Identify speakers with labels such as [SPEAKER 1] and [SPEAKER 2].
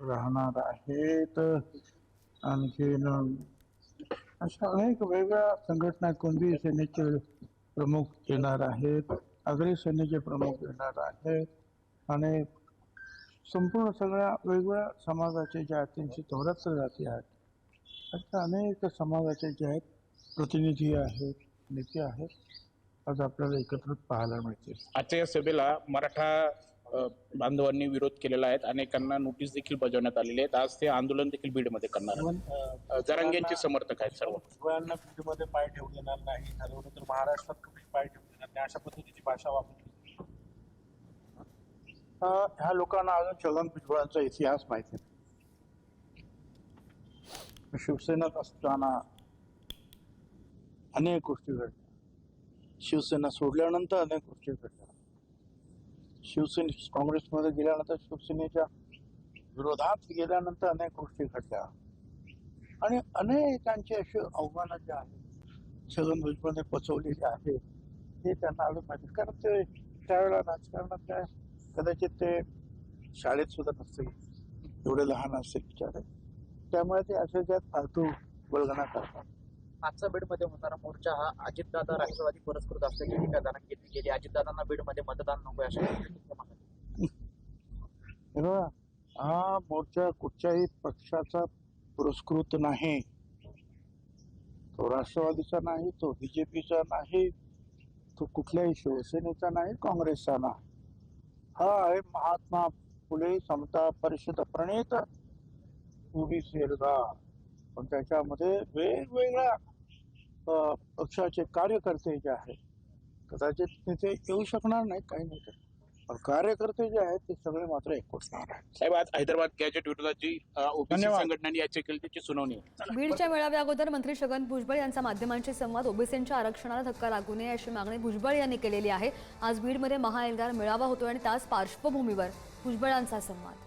[SPEAKER 1] राहणार आहेत. आणखीन अशा अनेक वेगळ्या संघटना कोणती सेनेचे प्रमुख येणार आहेत आगरी सेनेचे प्रमुख येणार आहेत आणि संपूर्ण सगळ्या वेगवेगळ्या समाजाचे जे आहेत त्यांची चौऱ्याहत्तर जाती आहेत. अशा अनेक समाजाचे जे आहेत प्रतिनिधी आहेत नेते आहेत आज आपल्याला एकत्रित पाहायला मिळतील.
[SPEAKER 2] आजच्या या सभेला मराठा बांधवांनी विरोध केलेला आहे. अनेकांना नोटीस देखील बजावण्यात आलेली आहेत. आज ते आंदोलन देखील बीडमध्ये करणार जरांगेंचे समर्थक आहेत सर्व.
[SPEAKER 3] भुजबळांना बीडमध्ये पाय ठेवू देणार नाही. ठरवलं तर महाराष्ट्रात कुठे पाय ठेवू देणार नाही. अशा पद्धतीची भाषा वापरली
[SPEAKER 1] ह्या लोकांना अजून छगन भुजबळांचा इतिहास माहिती नाही शिवसेनेत असताना अनेक गोष्टी घडल्या. शिवसेना सोडल्यानंतर अनेक गोष्टी घडल्या. शिवसेने काँग्रेसमध्ये गेल्यानंतर शिवसेनेच्या विरोधात गेल्यानंतर अनेक गोष्टी घडल्या. आणि अनेकांची अशी आव्हानं जे आहेत छगन भुजबळने पचवलेले आहेत हे त्यांना आलं पाहिजे. कारण ते त्यावेळेला राजकारणात काय कदाचित ते शाळेत सुद्धा नसतील एवढे लहान असतील बिचारे. त्यामुळे ते असे ज्यात फालतू बळगणा करतात.
[SPEAKER 4] आजचा बीडमध्ये होणारा मोर्चा हा अजितदादा राष्ट्रवादी पुरस्कृत असल्याची टीका जाणून घेतली गेली अजितदादांना बीडमध्ये मतदान नको अशा
[SPEAKER 1] हा मोर्चा कुठच्याही पक्षाचा पुरस्कृत नाही. तो राष्ट्रवादीचा नाही तो बीजेपीचा नाही तो कुठल्याही शिवसेनेचा नाही काँग्रेसचा नाही. हा आहे महात्मा फुले समता परिषद प्रणित ओबीसी एल्गार पण त्याच्यामध्ये वेगवेगळ्या अ, पक्षाचे कार्यकर्ते जे आहेत कदाचित तिथे येऊ शकणार नाही काही नाही. पण कार्यकर्ते जे आहेत ते सगळे मात्र एकवटणार आहेत
[SPEAKER 2] साहेब आज हैदराबाद गॅजेट ओबीसी
[SPEAKER 1] धन्यवाद.
[SPEAKER 2] संघटनांनी याची केली त्याची सुनावणी.
[SPEAKER 5] बीडच्या मेळाव्या अगोदर मंत्री छगन भुजबळ यांचा माध्यमांशी संवाद ओबीसींच्या आरक्षणाला धक्का लागू नये अशी मागणी भुजबळ यांनी केलेली आहे आज बीडमध्ये महाएल्गार मेळावा होतोय आणि त्याच पार्श्वभूमीवर भुजबळांचा संवाद